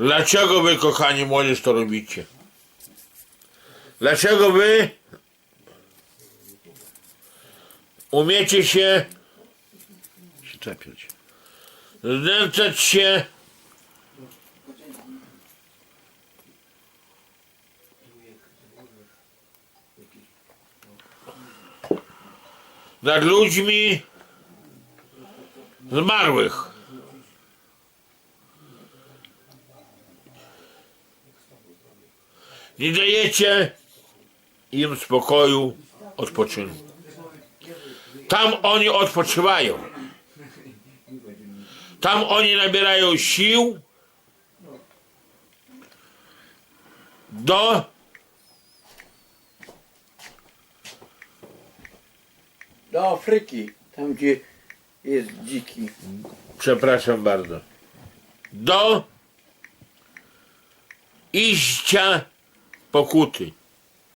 Dlaczego wy, kochani młodzież, to robicie? Dlaczego wy umiecie się czepiać. znęcać się nad ludźmi zmarłych. Nie dajecie im spokoju, odpoczynku. Tam oni odpoczywają. Tam oni nabierają sił do Do Afryki, tam gdzie jest dziki. przepraszam bardzo, do iścia покуты.